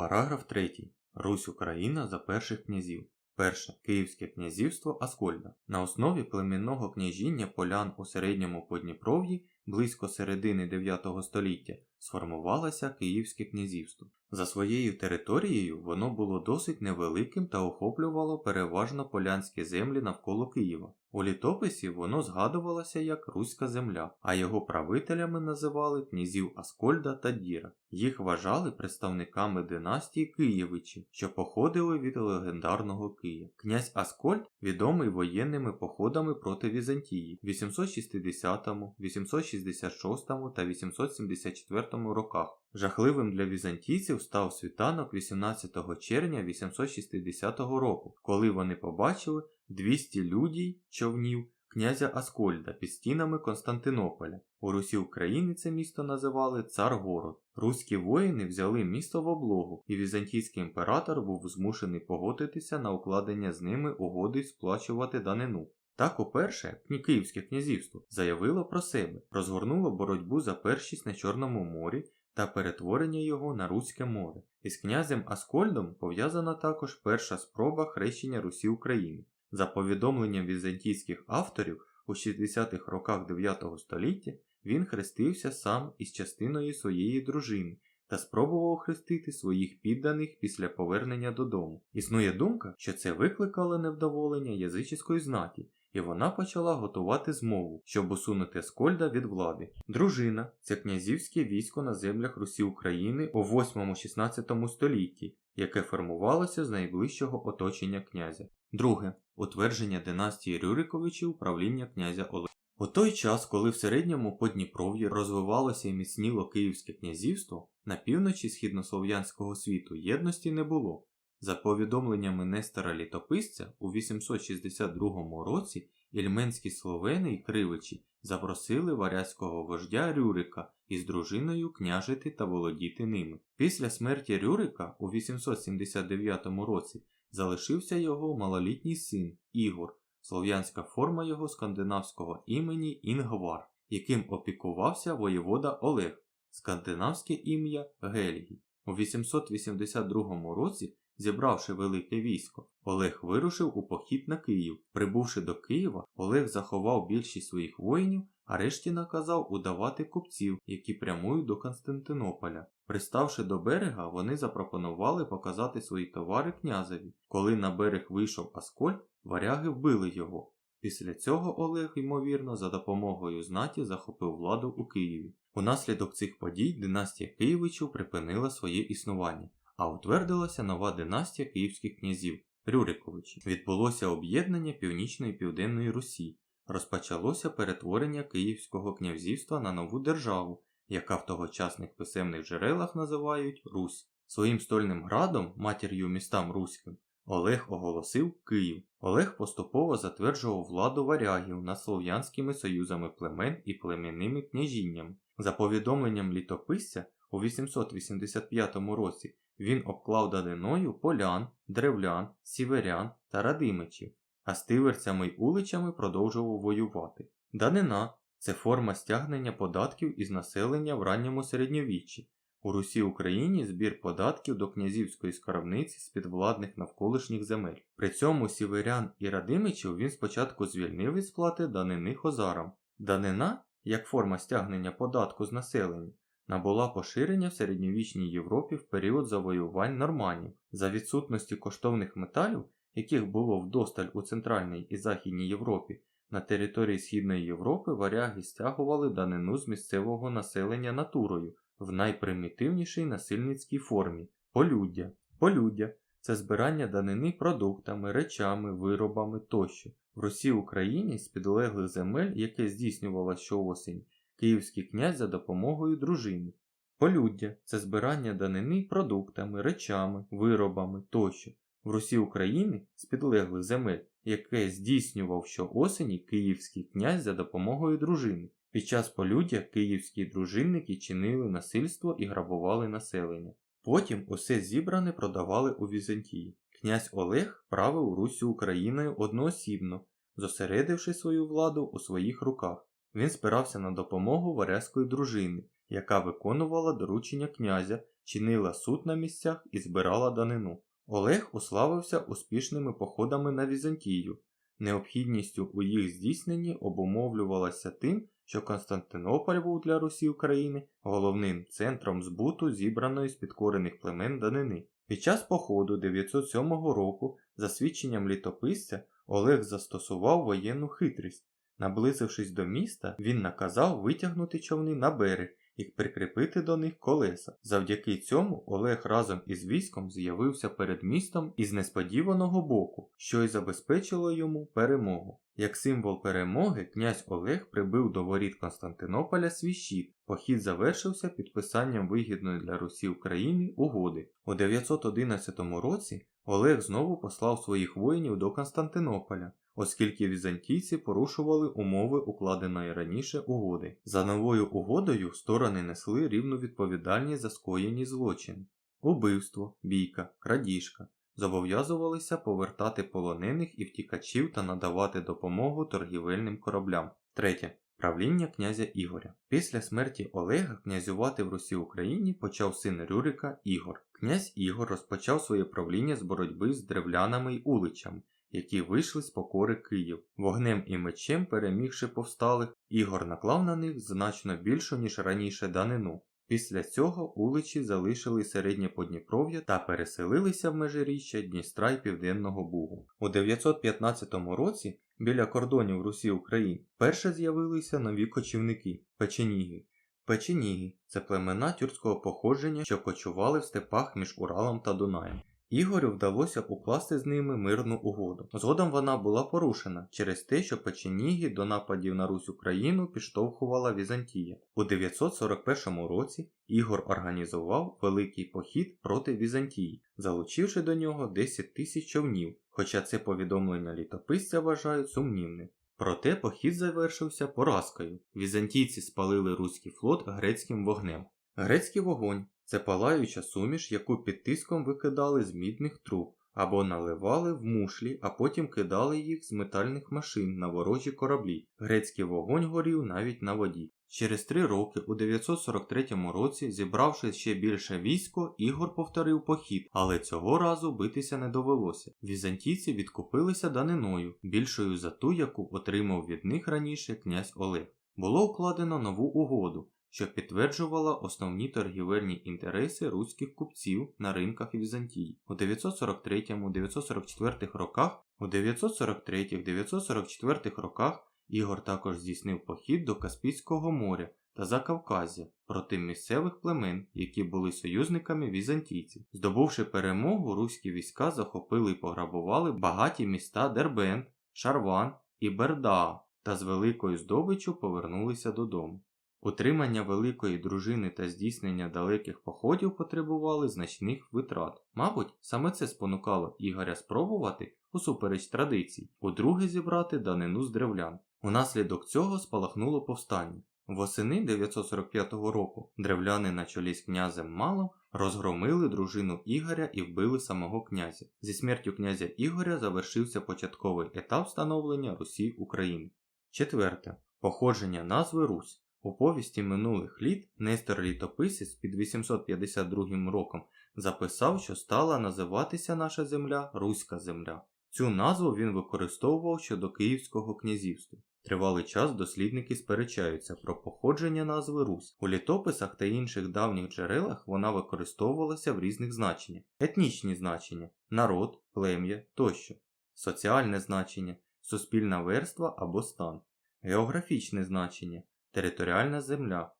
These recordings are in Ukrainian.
Параграф 3. Русь Україна за перших князів. Перше. Київське князівство Аскольда. На основі племінного княжіння полян у середньому Подніпров'ї близько середини 9 століття сформувалося Київське князівство. За своєю територією воно було досить невеликим та охоплювало переважно полянські землі навколо Києва. У літописі воно згадувалося як Руська земля, а його правителями називали князів Аскольда та Діра. Їх вважали представниками династії Києвичів, що походили від легендарного Кия. Князь Аскольд відомий воєнними походами проти Візантії в 860, 866 та 874 роках. Жахливим для візантійців став світанок 18 червня 860 року, коли вони побачили 200 людей човнів князя Аскольда під стінами Константинополя. У Русі України це місто називали Цар-Город. Руські воїни взяли місто в облогу, і візантійський імператор був змушений погодитися на укладення з ними угоди й сплачувати данину. Так уперше Київське князівство заявило про себе, розгорнуло боротьбу за першість на Чорному морі та перетворення його на Руське море. Із князем Аскольдом пов'язана також перша спроба хрещення Русі України. За повідомленням візантійських авторів, у 60-х роках 9 століття він хрестився сам із частиною своєї дружини та спробував хрестити своїх підданих після повернення додому. Існує думка, що це викликало невдоволення язичської знаті, і вона почала готувати змову, щоб усунути Скольда від влади. Дружина це князівське військо на землях Русі України у 8-16 столітті, яке формувалося з найближчого оточення князя. Друге утвердження династії Рюриковичів правління князя Олега. У той час, коли в середньому Подніпров'ї розвивалося і міцніло Київське князівство, на півночі східнослов'янського світу єдності не було. За повідомленнями Нестора Літописця, у 862 році ільменські словени і кривичі запросили варязького вождя Рюрика із дружиною княжити та володіти ними. Після смерті Рюрика у 879 році залишився його малолітній син Ігор, слов'янська форма його скандинавського імені Інгвар, яким опікувався воєвода Олег, скандинавське ім'я Гельгій. У 882 році, зібравши велике військо, Олег вирушив у похід на Київ. Прибувши до Києва, Олег заховав більшість своїх воїнів, а решті наказав удавати купців, які прямують до Константинополя. Приставши до берега, вони запропонували показати свої товари князеві. Коли на берег вийшов Аскольд, варяги вбили його. Після цього Олег, ймовірно, за допомогою знаті захопив владу у Києві. Унаслідок цих подій династія Києвичів припинила своє існування, а утвердилася нова династія київських князів Рюриковичів. Відбулося об'єднання Північної Південної Русі, розпочалося перетворення Київського князівства на нову державу, яка в тогочасних писемних джерелах називають Русь. Своїм стольним градом, матір'ю містам Руським, Олег оголосив Київ. Олег поступово затверджував владу варягів над слов'янськими союзами племен і племінними княжіннями. За повідомленням літописця, у 885 році він обклав даниною полян, древлян, сіверян та радимичів, а стиверцями й уличами продовжував воювати. Данина це форма стягнення податків із населення в ранньому середньовіччі. У Русі Україні збір податків до князівської скарбниці з підвладних навколишніх земель. При цьому сіверян і радимичів він спочатку звільнив від сплати данини хозарам. Данина, як форма стягнення податку з населення, набула поширення в середньовічній Європі в період завоювань норманів. За відсутності коштовних металів, яких було вдосталь у Центральній і Західній Європі, на території Східної Європи варяги стягували данину з місцевого населення натурою в найпримітивнішій насильницькій формі полюддя. Полюддя це збирання данини продуктами, речами, виробами тощо. В Росії Україні з підлеглих земель, яке здійснювала щоосінь, київський князь за допомогою дружини. Полюддя це збирання данини продуктами, речами, виробами тощо. В Русі України з підлеглих земель, яке здійснював щоосені київський князь за допомогою дружини. Під час полюддя київські дружинники чинили насильство і грабували населення. Потім усе зібране продавали у Візантії. Князь Олег правив Русю Україною одноосібно, зосередивши свою владу у своїх руках. Він спирався на допомогу варязької дружини, яка виконувала доручення князя, чинила суд на місцях і збирала данину. Олег уславився успішними походами на Візантію. Необхідністю у їх здійсненні обумовлювалася тим, що Константинополь був для Русі України головним центром збуту зібраної з підкорених племен данини. Під час походу 907 року, за свідченням літописця, Олег застосував воєнну хитрість. Наблизившись до міста, він наказав витягнути човни на берег і прикріпити до них колеса. Завдяки цьому Олег разом із військом з'явився перед містом із несподіваного боку, що й забезпечило йому перемогу. Як символ перемоги, князь Олег прибив до воріт Константинополя свій щит. Похід завершився підписанням вигідної для Русі України угоди. У 911 році Олег знову послав своїх воїнів до Константинополя, оскільки візантійці порушували умови укладеної раніше угоди. За новою угодою сторони несли рівну відповідальність за скоєні злочини. Убивство, бійка, крадіжка зобов'язувалися повертати полонених і втікачів та надавати допомогу торгівельним кораблям. Третє. Правління князя Ігоря. Після смерті Олега князювати в Русі Україні почав син Рюрика Ігор. Князь Ігор розпочав своє правління з боротьби з древлянами й уличами, які вийшли з покори Київ. Вогнем і мечем, перемігши повсталих, Ігор наклав на них значно більшу, ніж раніше данину. Після цього уличі залишили середнє Подніпров'я та переселилися в межиріччя Дністра й Південного Бугу. У 915 році біля кордонів Русі України перше з'явилися нові кочівники печеніги. Печеніги це племена тюркського походження, що кочували в степах між Уралом та Дунаєм. Ігорю вдалося укласти з ними мирну угоду. Згодом вона була порушена через те, що печеніги до нападів на Русь Україну підштовхувала Візантія. У 941 році Ігор організував великий похід проти Візантії, залучивши до нього 10 тисяч човнів, хоча це повідомлення літописця вважають сумнівним. Проте похід завершився поразкою. Візантійці спалили руський флот грецьким вогнем. Грецький вогонь це палаюча суміш, яку під тиском викидали з мідних труб або наливали в мушлі, а потім кидали їх з метальних машин на ворожі кораблі. Грецький вогонь горів навіть на воді. Через три роки, у 943 році, зібравши ще більше військо, Ігор повторив похід, але цього разу битися не довелося. Візантійці відкупилися даниною, більшою за ту, яку отримав від них раніше князь Олег. Було укладено нову угоду, що підтверджувала основні торгівельні інтереси руських купців на ринках Візантії. У 943-944 роках, у 943-944 роках Ігор також здійснив похід до Каспійського моря та Закавказя проти місцевих племен, які були союзниками візантійців. Здобувши перемогу, руські війська захопили і пограбували багаті міста Дербент, Шарван і Бердаа та з великою здобиччю повернулися додому. Утримання великої дружини та здійснення далеких походів потребували значних витрат. Мабуть, саме це спонукало Ігоря спробувати, усупереч традицій, удруге зібрати данину з древлян. Унаслідок цього спалахнуло повстання. Восени 945 року древляни на чолі з князем Малом розгромили дружину Ігоря і вбили самого князя. Зі смертю князя Ігоря завершився початковий етап становлення Русі України. Четверте. Походження назви Русь. У повісті минулих літ Нестор Літописець під 852 роком записав, що стала називатися наша земля Руська земля. Цю назву він використовував щодо Київського князівства. Тривалий час дослідники сперечаються про походження назви Русь. У літописах та інших давніх джерелах вона використовувалася в різних значеннях: етнічні значення, народ, плем'я тощо, соціальне значення, суспільна верства або стан, географічне значення територіальна земля,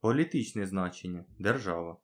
політичне значення держава.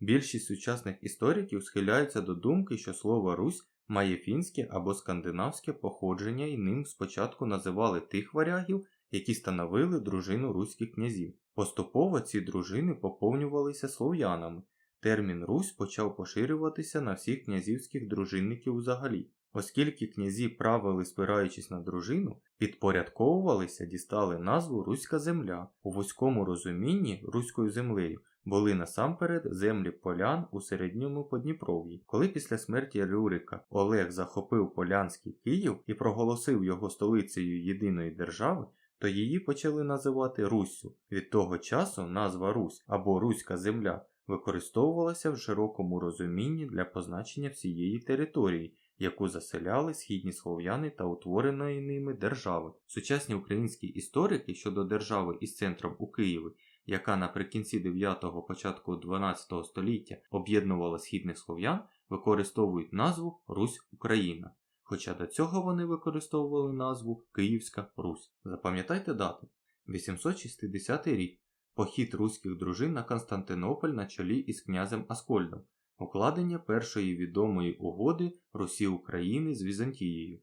Більшість сучасних істориків схиляються до думки, що слово Русь має фінське або скандинавське походження і ним спочатку називали тих варягів, які становили дружину руських князів. Поступово ці дружини поповнювалися слов'янами. Термін Русь почав поширюватися на всіх князівських дружинників взагалі. Оскільки князі правили, спираючись на дружину, підпорядковувалися, дістали назву Руська земля. У вузькому розумінні руською землею були насамперед землі полян у середньому Подніпров'ї. Коли після смерті Рюрика Олег захопив Полянський Київ і проголосив його столицею єдиної держави, то її почали називати Руссю. Від того часу назва Русь або Руська земля використовувалася в широкому розумінні для позначення всієї території, яку заселяли східні слов'яни та утвореної ними держави. Сучасні українські історики щодо держави із центром у Києві, яка наприкінці 9-го початку 12 століття об'єднувала східних слов'ян, використовують назву Русь Україна. Хоча до цього вони використовували назву Київська Русь. Запам'ятайте дати. 860 рік. Похід руських дружин на Константинополь на чолі із князем Аскольдом. Укладення першої відомої угоди Русі України з Візантією.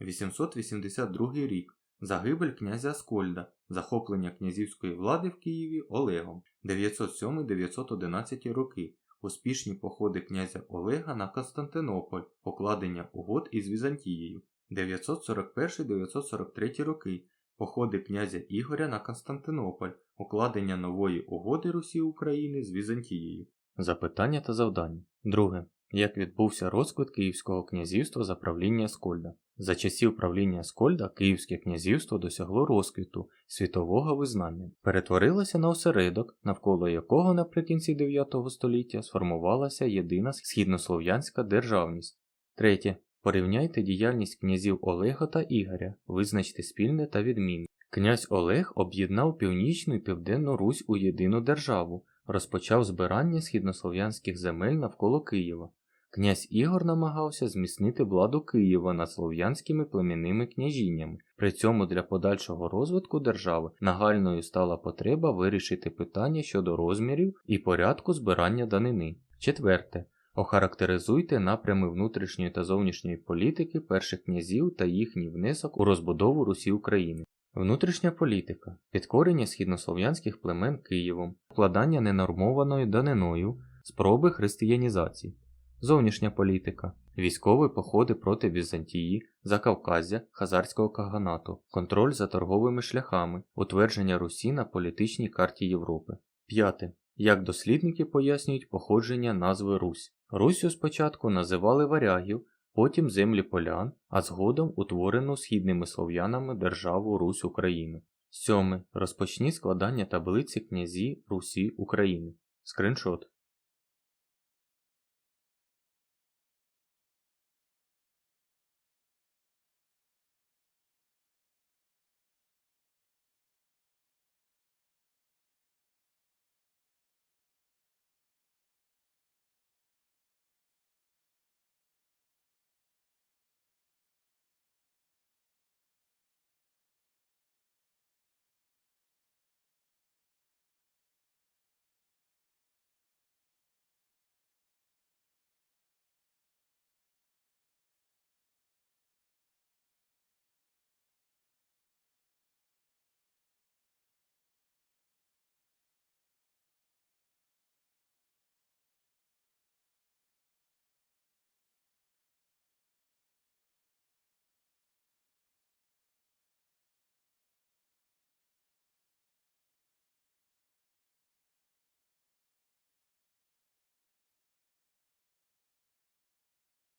882 рік. Загибель князя Аскольда, захоплення князівської влади в Києві Олегом. 907-911 роки. Успішні походи князя Олега на Константинополь, покладення угод із Візантією. 941-943 роки. Походи князя Ігоря на Константинополь, укладення нової угоди Русі України з Візантією. Запитання та завдання. Друге. Як відбувся розквіт Київського князівства за правління Скольда? За часів правління Скольда Київське князівство досягло розквіту світового визнання, перетворилося на осередок, навколо якого наприкінці 9 століття сформувалася єдина східнослов'янська державність. Третє. Порівняйте діяльність князів Олега та Ігоря, визначте спільне та відмінне. Князь Олег об'єднав північну і південну Русь у єдину державу, розпочав збирання східнослов'янських земель навколо Києва. Князь Ігор намагався зміцнити владу Києва над слов'янськими племінними княжіннями. При цьому для подальшого розвитку держави нагальною стала потреба вирішити питання щодо розмірів і порядку збирання данини. Четверте. Охарактеризуйте напрями внутрішньої та зовнішньої політики перших князів та їхній внесок у розбудову Русі України. Внутрішня політика, підкорення східнослов'янських племен Києвом, вкладання ненормованою даниною, спроби християнізації. Зовнішня політика, військові походи проти Візантії, Закавказя, Хазарського каганату, контроль за торговими шляхами, утвердження Русі на політичній карті Європи. П'яте. Як дослідники пояснюють походження назви Русь. Руссю спочатку називали варягів, потім землі полян, а згодом утворену східними слов'янами державу Русь України. Сьоме. Розпочні складання таблиці князі Русі України. Скриншот.